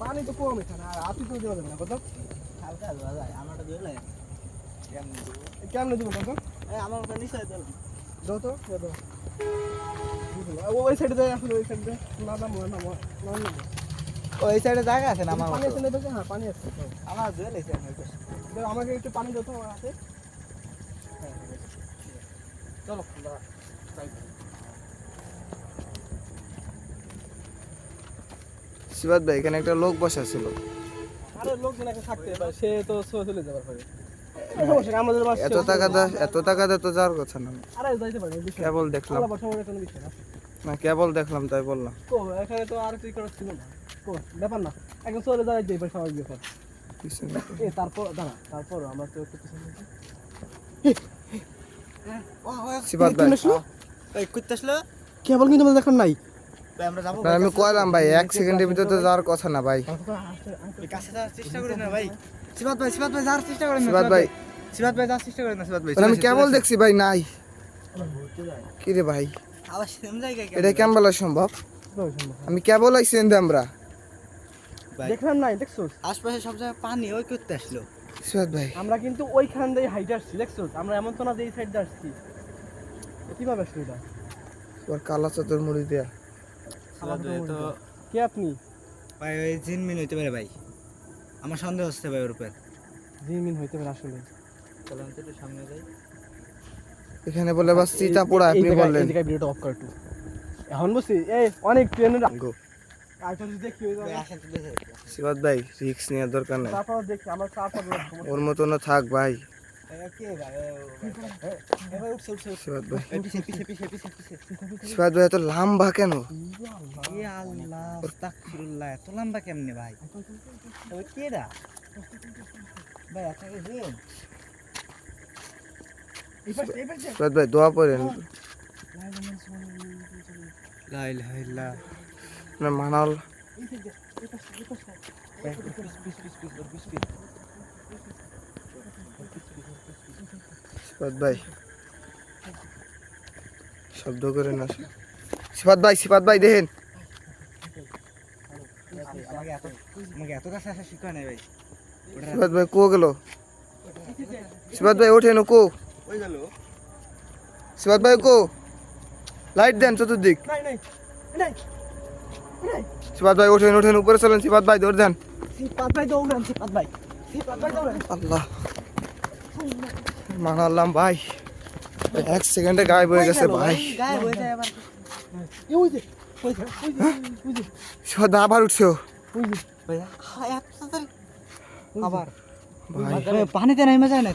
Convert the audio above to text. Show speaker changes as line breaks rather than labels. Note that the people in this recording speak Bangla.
পানি তো কম এখানে আর আতি তো দেওয়া যাবে না কত?
হালকা যায় আমারটা ধুলে
কেমনে দিব কত?
আমার তো নিশ্চয় দিলাম
দাও তো দাও ওই সাইডে যাই আসলে ওই সাইডে না না না না
ওই সাইডে জায়গা আছে না আমার
পানি আছে না হ্যাঁ পানি আছে।
আমার ধুলে
দাও, আমাকে একটু পানি দাও তো আমার হ্যাঁ, আছে। চলো আমরা
শিবাদ ভাই এখানে একটা লোক বসা ছিল
আরে লোকজন এখানে থাকতে পারে সে তো চলে যাবার পারে। সমস্যা আমাদের বাস
এত টাকা দা- এত টাকা তো যাওয়ার কথা না।
আরে যাইতে পারে
কেবল দেখলাম।
না।
না কেবল দেখলাম তাই বললাম।
কো এখানে তো আর তুই করার ছিল না। কো ব্যাপার না। এখন চলে যাওয়াই যাই পারে স্বাভাবিক ব্যাপার এ তারপর দাঁড়া তারপর আমরা তো একটু পিছনে
শিবাদ ভাই
এই করতে আসলো?
কেবল কিন্তু দেখার নাই।
ভাই, আমরা যাব
ভাই, আমি কয়লাম ভাই এক সেকেন্ডের ভিতরে তো যাওয়ার কথা না ভাই।
কাছে যাওয়ার চেষ্টা করি না ভাই। ভাই যাওয়ার চেষ্টা করেন না
শিবাদ ভাই।
শিবাত ভাই যাওয়ার চেষ্টা করেন না শিবাত ভাই।
আমি কেবল দেখছি ভাই নাই। কি রে ভাই? এটা কেমন বলা সম্ভব? আমি কেবল আইছি আমরা।
দেখলাম নাই দেখছ
আশপাশে সব জায়গায় পানি ওই করতে আসলো।
শিবাদ ভাই।
আমরা কিন্তু ওইখান দিয়ে হাইটে আসছি দেখছ আমরা এমন তো না যে এই সাইড দিয়ে আসছি। কীভাবে আসলো এটা?
ওর কালা চতুর মুড়ি দিয়া।
তো
কে আপনি?
ভাই ওই জিনমিন হইতে পারে ভাই। আমার সন্দেহ হচ্ছে ভাই ওর উপর।
হইতে পারে আসলে।
চলেন তো একটু সামনে যাই।
এখানে বলে বাস চিতা পোড়া আপনি বললেন।
এই জায়গায় ভিডিওটা অফ কর একটু। এখন বসি এই অনেক ট্রেনের
গো।
যদি দেখি ওই
ভাই
রিক্স নেওয়ার দরকার নাই।
তারপর দেখি আমার তারপর
ওর মতনও থাক ভাই।
কে ভাই
এত লাম্বা কেন?
এত লম্বা কেমনে ভাই? কে ভাই আপনাকে
ভাই দোয়া পড়েন।
লা ইলাহা ইল্লা
না মানাল। শিবাদ ভাই। শব্দ করে না শিবাদ ভাই শিবাদ ভাই দেখেন।
আমাকে এত আমাকে এত কাছে আসা শিখা নেই ভাই।
শিবাদ ভাই কো গেল? শিবাদ ভাই ওঠেন কো।
ওই গেল?
শিবাদ ভাই কো। লাইট দেন চতুর্দিক।
নাই নাই নাই নাই।
শিবাদ ভাই ওঠেন ওঠেন উপরে চলেন শিবাদ ভাই ধরে দেন।
সিপাত ভাই দৌড়ান সিপাত ভাই। সিপাত ভাই দৌড়ান।
আল্লাহ। মানালাম ভাই। এক সেকেন্ডে গায়েব হয়ে গেছে ভাই।
গায়ে হয়ে যায়
আবার। উঠছো
ওই যে।
ভাই এত তাড়াতাড়ি। আবার।
ভাই
পানিতে নেমে যায় না?